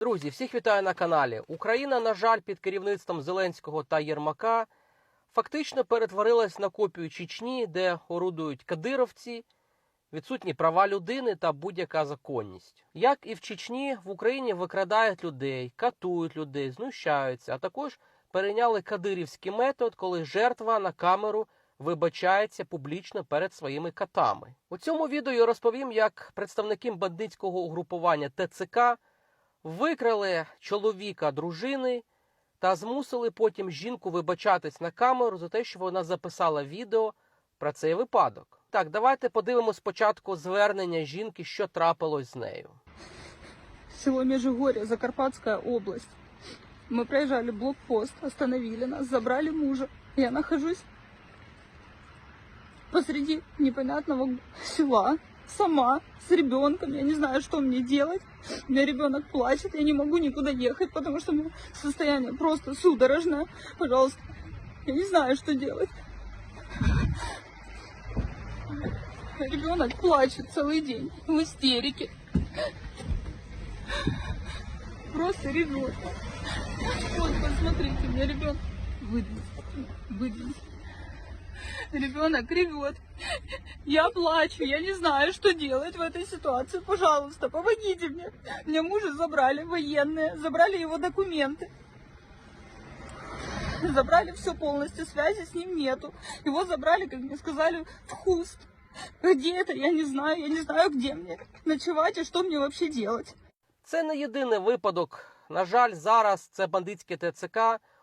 Друзі, всіх вітаю на каналі. Україна, на жаль, під керівництвом Зеленського та Єрмака фактично перетворилась на копію Чечні, де орудують кадировці, відсутні права людини та будь-яка законність. Як і в Чечні, в Україні викрадають людей, катують людей, знущаються, а також перейняли кадирівський метод, коли жертва на камеру вибачається публічно перед своїми катами. У цьому відео я розповім, як представники бандитського угрупування ТЦК викрали чоловіка дружини та змусили потім жінку вибачатись на камеру за те, що вона записала відео про цей випадок. Так, давайте подивимося спочатку звернення жінки, що трапилось з нею. Село Межигорье, Закарпатская область. Мы проезжали блокпост, остановили нас, забрали мужа. Я нахожусь посреди непонятного села, сама, с ребенком. Я не знаю, что мне делать. У меня ребенок плачет, я не могу никуда ехать, потому что состояние просто судорожное. Пожалуйста, я не знаю, что делать. Ребенок плачет целый день в истерике. Просто ревет. Вот, посмотрите, у меня ребенок. Выдвинь. Ребенок ревет. Я плачу, я не знаю, что делать в этой ситуации. Пожалуйста, помогите мне. Меня мужа забрали военные, забрали его документы. Забрали все полностью, связи с ним нету. Его забрали, как мне сказали, в Хуст. Где это, я не знаю, я не знаю, где мне ночевать и что мне вообще делать. Це не єдиний випадок. На жаль, зараз це бандитське ТЦК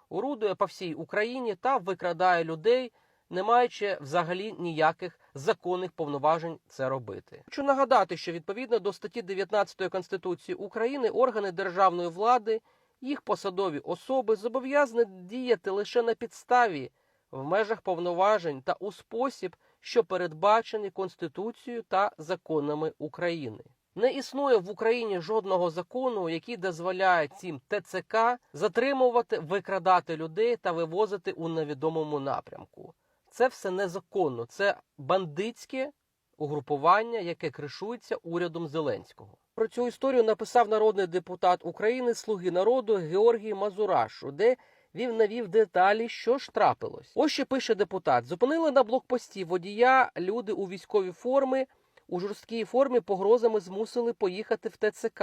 орудує по всій Україні та викрадає людей, не маючи взагалі ніяких законних повноважень це робити. Хочу нагадати, що відповідно до статті 19 Конституції України органи державної влади, їх посадові особи зобов'язані діяти лише на підставі в межах повноважень та у спосіб, що передбачені Конституцією та законами України. Не існує в Україні жодного закону, який дозволяє цим ТЦК затримувати, викрадати людей та вивозити у невідомому напрямку. Це все незаконно. Це бандитське угрупування, яке кришується урядом Зеленського. Про цю історію написав народний депутат України Слуги народу Георгій Мазурашу, де він навів деталі, що ж трапилось. Ось що пише депутат: зупинили на блокпості водія люди у військовій формі у жорсткій формі погрозами змусили поїхати в ТЦК.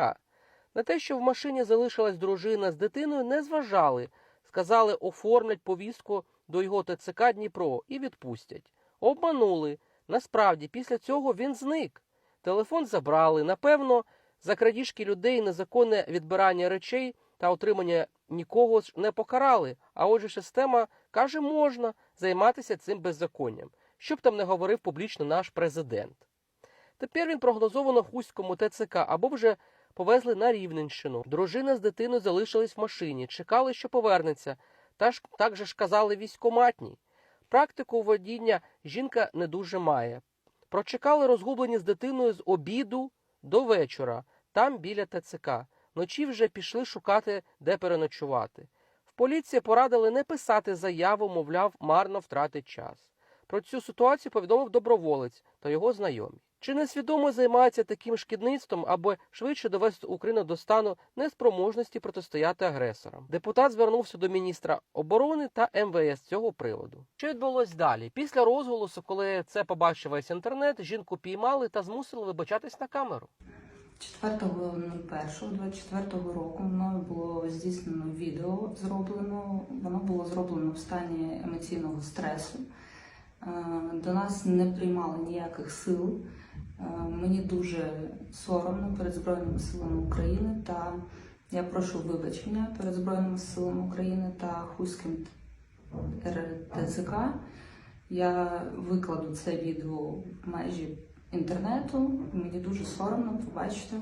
На те, що в машині залишилась дружина з дитиною, не зважали. Сказали, оформлять повістку до його ТЦК Дніпро і відпустять. Обманули. Насправді, після цього він зник. Телефон забрали. Напевно, за крадіжки людей, незаконне відбирання речей та отримання нікого ж не покарали. А отже, система каже, можна займатися цим беззаконням, щоб там не говорив публічно наш президент. Тепер він прогнозовано хуському ТЦК або вже повезли на Рівненщину. Дружина з дитиною залишились в машині, чекали, що повернеться. Та ж так же ж казали військоматній. Практику водіння жінка не дуже має. Прочекали розгублені з дитиною з обіду до вечора, там біля ТЦК. Вночі вже пішли шукати, де переночувати. В поліції порадили не писати заяву, мовляв, марно втратить час. Про цю ситуацію повідомив доброволець та його знайомі. Чи несвідомо займається таким шкідництвом, аби швидше довести Україну до стану неспроможності протистояти агресорам? Депутат звернувся до міністра оборони та МВС цього приводу. Що відбулось далі? Після розголосу, коли це побачив весь інтернет, жінку піймали та змусили вибачатись на камеру. 4.01.24 року мною було здійснено відео зроблено. Воно було зроблено в стані емоційного стресу. Е, До нас не приймали ніяких сил. Е, Мені дуже соромно перед Збройними силами України та я прошу вибачення перед Збройними силами України та Хуським РТЗК. Я викладу це відео в межі інтернету. Мені дуже соромно, побачите.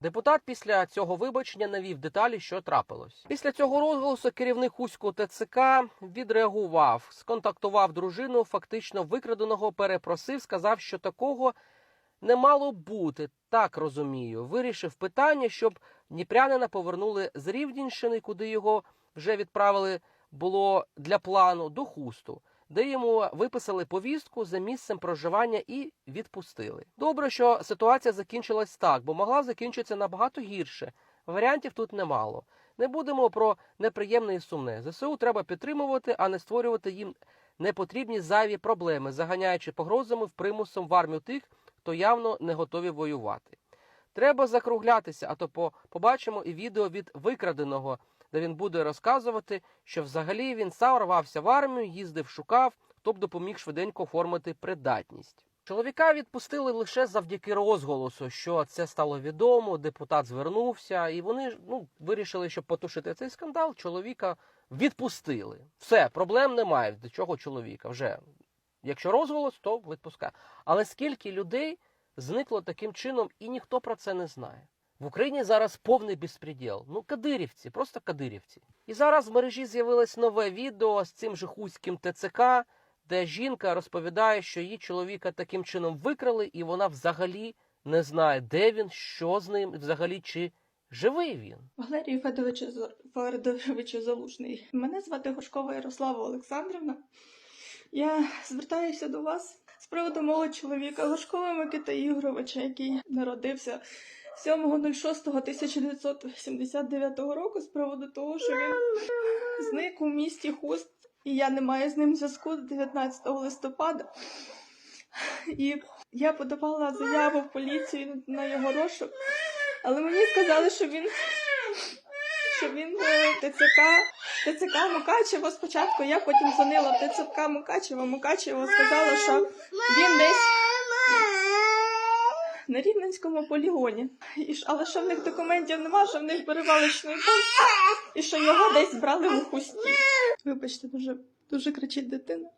Депутат після цього вибачення навів деталі, що трапилось. Після цього розголосу керівник Хуського ТЦК відреагував, сконтактував дружину, фактично викраденого, перепросив, сказав, що такого не мало бути. Так розумію. Вирішив питання, щоб Дніпрянина повернули з Рівненщини, куди його вже відправили було для плану до хусту. Де йому виписали повістку за місцем проживання і відпустили. Добре, що ситуація закінчилась так, бо могла закінчитися набагато гірше. Варіантів тут немало. Не будемо про неприємне і сумне. ЗСУ треба підтримувати, а не створювати їм непотрібні зайві проблеми, заганяючи погрозами в примусом в армію тих, хто явно не готові воювати. Треба закруглятися, а то побачимо і відео від викраденого, де він буде розказувати, що взагалі він сам рвався в армію, їздив, шукав, хто б допоміг швиденько оформити придатність. Чоловіка відпустили лише завдяки розголосу, що це стало відомо. Депутат звернувся, і вони ну вирішили, щоб потушити цей скандал. Чоловіка відпустили. Все, проблем немає. До чого чоловіка вже якщо розголос, то відпускає. Але скільки людей зникло таким чином, і ніхто про це не знає. В Україні зараз повний безпреділ. Ну, кадирівці, просто кадирівці. І зараз в мережі з'явилось нове відео з цим же хуським ТЦК, де жінка розповідає, що її чоловіка таким чином викрали, і вона взагалі не знає, де він, що з ним, взагалі чи живий він. Зо- Федоровичу Залужний. Мене звати Гошкова Ярослава Олександрівна. Я звертаюся до вас з приводу мого чоловіка Гошкова Микита Ігоровича, який народився 7.06.1979 року з приводу того, що він зник у місті Хуст, і я не маю з ним зв'язку з 19 листопада. І я подавала заяву в поліцію на його розшук, але мені сказали, що він що він е, ТЦК, ТЦК Мукачево. Спочатку, я потім дзвонила в ТЦК Мукачево, Мукачево сказала, що він десь на Рівненському полігоні. І, але що в них документів нема, що в них перевалочний пункт, і що його десь брали у хусті. Вибачте, дуже, дуже кричить дитина.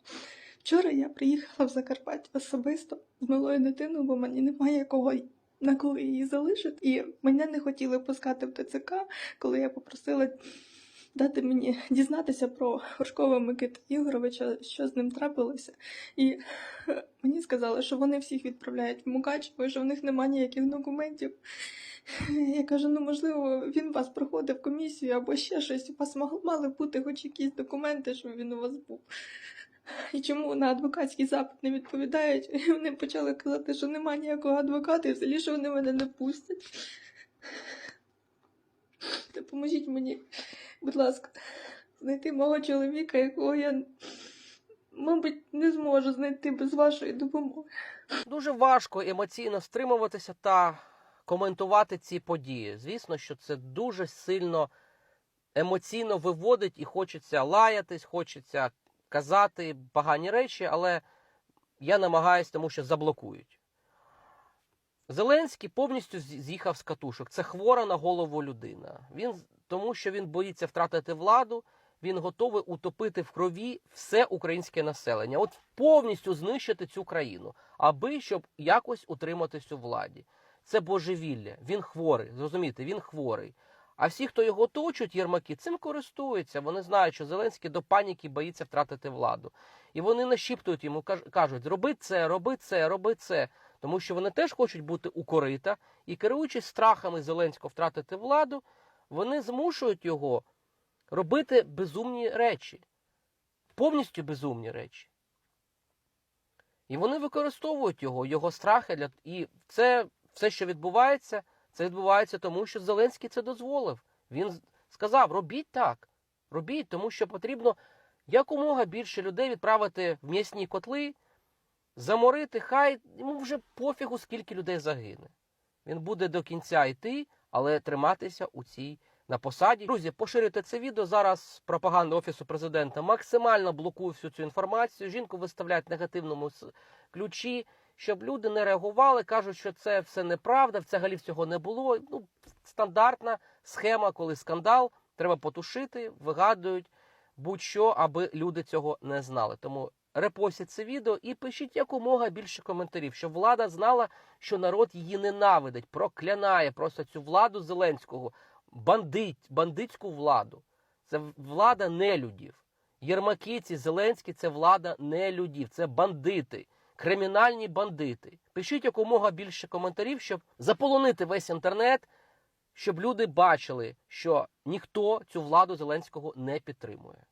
Вчора я приїхала в Закарпаття особисто з малою дитиною, бо мені немає кого на кого її залишити. І мене не хотіли пускати в ТЦК, коли я попросила дати мені дізнатися про Горшкова Микита Ігоровича, що з ним трапилося. І мені сказали, що вони всіх відправляють в Мукачево, і що в них немає ніяких документів. Я кажу, ну можливо, він вас проходив комісію або ще щось. У вас мали бути хоч якісь документи, що він у вас був. І чому на адвокатський запит не відповідають? І вони почали казати, що немає ніякого адвоката, і взагалі, що вони мене не пустять. Допоможіть мені, будь ласка, знайти мого чоловіка, якого я, мабуть, не зможу знайти без вашої допомоги. Дуже важко емоційно стримуватися та коментувати ці події. Звісно, що це дуже сильно емоційно виводить і хочеться лаятись, хочеться казати погані речі, але я намагаюся, тому що заблокують. Зеленський повністю з'їхав з катушок. Це хвора на голову людина. Він тому, що він боїться втратити владу, він готовий утопити в крові все українське населення. От повністю знищити цю країну, аби щоб якось утриматись у владі. Це божевілля. Він хворий. Зрозумієте, він хворий. А всі, хто його оточують, єрмаки, цим користуються. Вони знають, що Зеленський до паніки боїться втратити владу. І вони нашіптують йому, каж- кажуть, роби це, роби це, роби це. Тому що вони теж хочуть бути у і керуючись страхами Зеленського втратити владу, вони змушують його робити безумні речі, повністю безумні речі. І вони використовують його, його страхи для і це все, що відбувається, це відбувається тому, що Зеленський це дозволив. Він сказав: робіть так, робіть, тому що потрібно якомога більше людей відправити в м'ясні котли, заморити, хай йому вже пофігу, скільки людей загине. Він буде до кінця йти, але триматися у цій на посаді. Друзі, поширюйте це відео. Зараз пропаганда офісу президента максимально блокує всю цю інформацію. Жінку виставляють в негативному ключі, щоб люди не реагували, кажуть, що це все неправда, взагалі всього не було. Ну, стандартна схема, коли скандал, треба потушити, вигадують будь-що, аби люди цього не знали. Тому репостіть це відео і пишіть якомога більше коментарів, щоб влада знала, що народ її ненавидить, проклянає просто цю владу Зеленського, бандит, бандитську владу. Це влада нелюдів. Єрмаки, ці Зеленський це влада нелюдів, це бандити, кримінальні бандити. Пишіть якомога більше коментарів, щоб заполонити весь інтернет, щоб люди бачили, що ніхто цю владу Зеленського не підтримує.